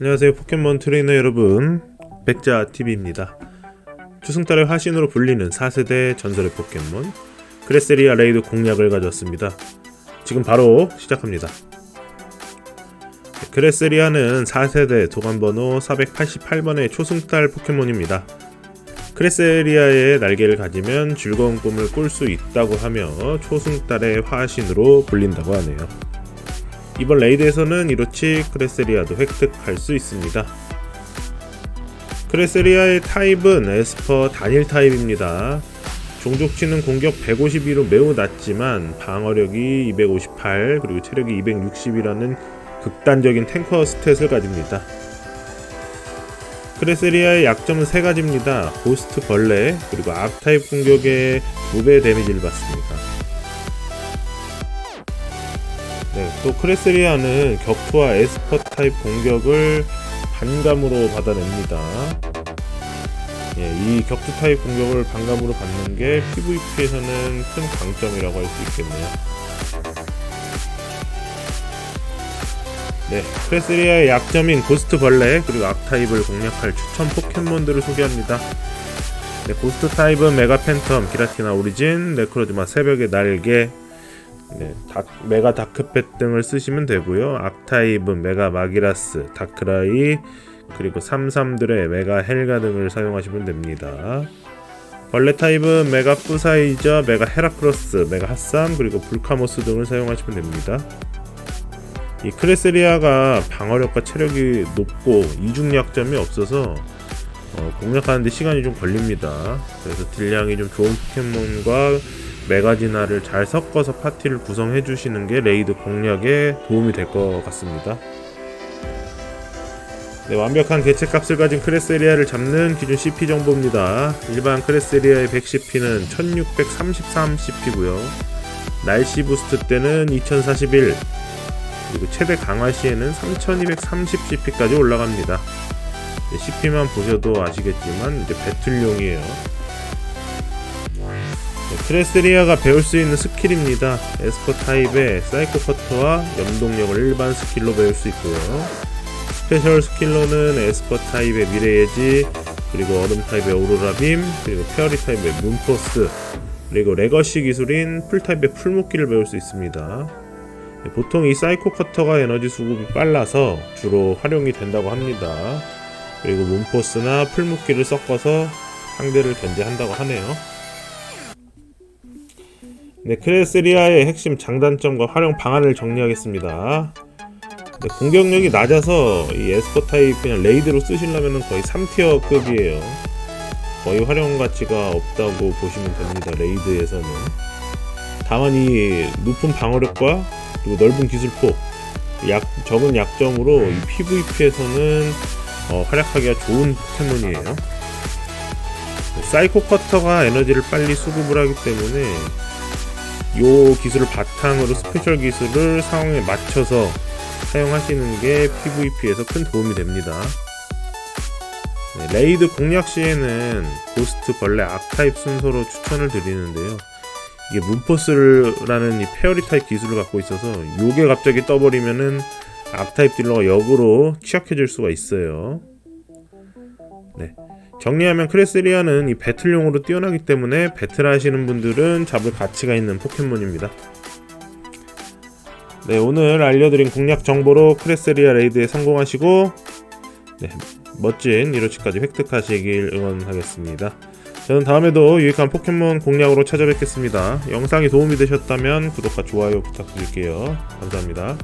안녕하세요. 포켓몬 트레이너 여러분. 백자TV입니다. 추승달의 화신으로 불리는 4세대 전설의 포켓몬 크레세리아 레이드 공략을 가져왔습니다. 지금 바로 시작합니다. 크레세리아는 4세대 도관번호 488번의 초승달 포켓몬입니다. 크레세리아의 날개를 가지면 즐거운 꿈을 꿀 수 있다고 하며 초승달의 화신으로 불린다고 하네요 이번 레이드에서는 이로치 크레세리아도 획득할 수 있습니다. 크레세리아의 타입은 에스퍼 단일 타입입니다. 종족치는 공격 152로 매우 낮지만 방어력이 258 그리고 체력이 260이라는 극단적인 탱커 스탯을 가집니다. 크레세리아의 약점은 세 가지입니다. 고스트 벌레 그리고 악 타입 공격에 2배 데미지를 받습니다. 또 크레세리아는 격투와 에스퍼 타입 공격을 반감으로 받아냅니다. 예, 이 격투 타입 공격을 반감으로 받는 게 PVP에서는 큰 강점이라고 할 수 있겠네요. 네, 크레세리아의 약점인 고스트 벌레 그리고 악 타입을 공략할 추천 포켓몬들을 소개합니다. 네, 고스트 타입은 메가 팬텀, 기라티나 오리진, 네크로즈마 새벽의 날개, 네, 다, 메가 다크펫 등을 쓰시면 되고요. 악타입은 메가 마기라스, 다크라이, 그리고 33들의 메가 헬가 등을 사용하시면 됩니다. 벌레 타입은 메가 뿌사이저, 메가 헤라크로스, 메가 핫삼, 그리고 불카모스 등을 사용하시면 됩니다. 이 크레세리아가 방어력과 체력이 높고 이중 약점이 없어서 어, 공략하는데 시간이 좀 걸립니다. 그래서 딜량이 좀 좋은 포켓몬과 메가지나를 잘 섞어서 파티를 구성해 주시는 게 레이드 공략에 도움이 될 것 같습니다. 네, 완벽한 개체 값을 가진 크레세리아를 잡는 기준 CP 정보입니다. 일반 크레세리아의 100CP는 1633 CP고요. 날씨 부스트 때는 2041 그리고 최대 강화 시에는 3230 CP까지 올라갑니다. CP만 보셔도 아시겠지만 이제 배틀용이에요. 크레스리아가 배울 수 있는 스킬입니다. 에스퍼 타입의 사이코 커터와 염동력을 일반 스킬로 배울 수 있고요. 스페셜 스킬로는 에스퍼 타입의 미래 예지, 그리고 얼음 타입의 오로라 빔, 그리고 페어리 타입의 문포스, 그리고 레거시 기술인 풀 타입의 풀묶기를 배울 수 있습니다. 네, 보통 이 사이코 커터가 에너지 수급이 빨라서 주로 활용이 된다고 합니다. 그리고 문포스나 풀묶기를 섞어서 상대를 견제한다고 하네요. 네, 크레세리아의 핵심 장단점과 활용 방안을 정리하겠습니다. 네, 공격력이 낮아서 이 에스퍼 타입 그냥 레이드로 쓰시려면 거의 3티어급이에요. 거의 활용 가치가 없다고 보시면 됩니다. 레이드에서는. 다만 이 높은 방어력과 그리고 넓은 기술폭, 약 적은 약점으로 이 PVP에서는 어, 활약하기가 좋은 포켓몬이에요. 사이코 커터가 에너지를 빨리 수급을 하기 때문에 요 기술을 바탕으로 스페셜 기술을 상황에 맞춰서 사용하시는 게 PVP에서 큰 도움이 됩니다. 네, 레이드 공략 시에는 고스트 벌레 악타입 순서로 추천을 드리는데요. 이게 문포스라는 이 페어리 타입 기술을 갖고 있어서 요게 갑자기 떠버리면은 악타입 딜러가 역으로 취약해질 수가 있어요. 네. 정리하면 크레세리아는 이 배틀용으로 뛰어나기 때문에 배틀하시는 분들은 잡을 가치가 있는 포켓몬입니다. 네, 오늘 알려드린 공략 정보로 크레세리아 레이드에 성공하시고 네, 멋진 1호치까지 획득하시길 응원하겠습니다. 저는 다음에도 유익한 포켓몬 공략으로 찾아뵙겠습니다. 영상이 도움이 되셨다면 구독과 좋아요 부탁드릴게요. 감사합니다.